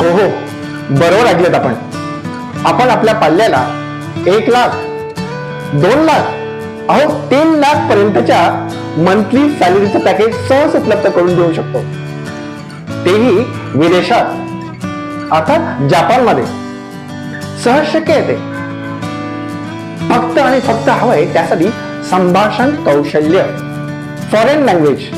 हो हो. बरोबर ऐकलेत आपण. आपण आपल्या पाल्याला एक लाख दोन लाख अहो तीन लाख पर्यंतच्या मंथली सॅलरीचं पॅकेज सहज उपलब्ध करून देऊ शकतो. तेही विदेशात. अर्थात जपानमध्ये. सहज शक्य येते फक्त आणि फक्त हवंय त्यासाठी संभाषण कौशल्य. फॉरेन लँग्वेज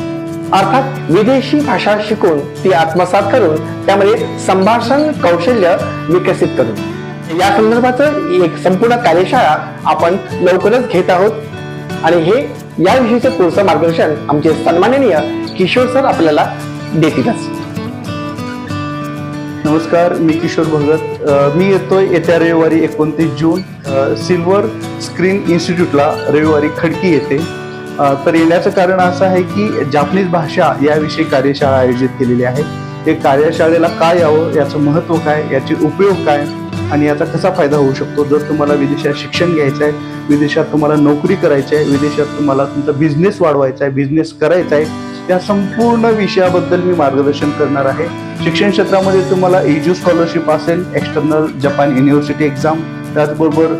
अर्थात विदेशी भाषा शिकून ती आत्मसात करून त्यामध्ये संभाषण कौशल्य विकसित करून. या संदर्भाचं एक संपूर्ण कार्यशाळा आपण लवकरच घेत आहोत. आणि हे याविषयीचं पुढचं मार्गदर्शन आमचे सन्माननीय किशोर सर आपल्याला देतीलच. नमस्कार मी किशोर भगत. मी येतोय येत्या रविवारी एकोणतीस जून. सिल्वर स्क्रीन इन्स्टिट्यूटला रविवारी खडकी येते तर येण्याचं कारण असं आहे की जापनीज भाषा याविषयी कार्यशाळा आयोजित केलेली आहे. ते कार्यशाळेला काय यावं याचं महत्त्व काय याचे उपयोग काय आणि याचा कसा फायदा होऊ शकतो? जर तुम्हाला विदेशात शिक्षण घ्यायचं आहे विदेशात तुम्हाला नोकरी करायची आहे विदेशात तुम्हाला तुमचा बिझनेस वाढवायचा आहे बिझनेस करायचा आहे या संपूर्ण विषयाबद्दल मी मार्गदर्शन करणार आहे. शिक्षण क्षेत्रामध्ये तुम्हाला एज्यू स्कॉलरशिप असेल एक्सटर्नल जपान युनिव्हर्सिटी एक्झाम त्याचबरोबर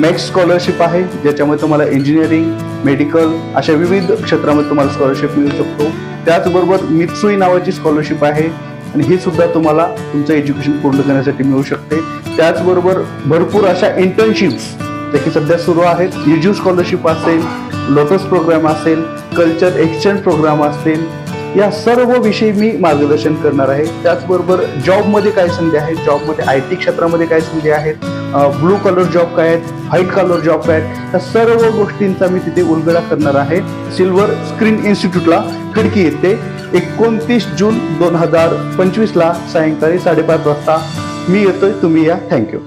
मॅक्स स्कॉलरशिप आहे ज्याच्यामध्ये तुम्हाला इंजिनिअरिंग मेडिकल अशा विविध क्षेत्रामध्ये तुम्हाला स्कॉलरशिप मिळू शकतो. त्याचबरोबर मित्सुई नावाची स्कॉलरशिप आहे आणि ही सुद्धा तुम्हाला तुमचं एज्युकेशन पूर्ण करण्यासाठी मिळू शकते. त्याचबरोबर भरपूर अशा इंटर्नशिप्स जे की सध्या सुरू आहेत. युज्यू स्कॉलरशिप असेल लोटस प्रोग्राम असेल कल्चर एक्सचेंज प्रोग्राम असेल या सर्व विषयी मी मार्गदर्शन करणार आहे. त्याचबरोबर जॉबमध्ये काय संधी आहेत? जॉबमध्ये आय टी क्षेत्रामध्ये काय संधी आहेत? ब्लू कलर जॉब काय आहेत व्हाईट कलर जॉब काय आहेत या सर्व गोष्टींचा मी तिथे उलगडा करणार आहे. सिल्वर स्क्रीन इन्स्टिट्यूटला खिडकी येते. एकोणतीस जून दोन हजार पंचवीसला सायंकाळी साडेपाच वाजता मी येतोय. तुम्ही या. थँक्यू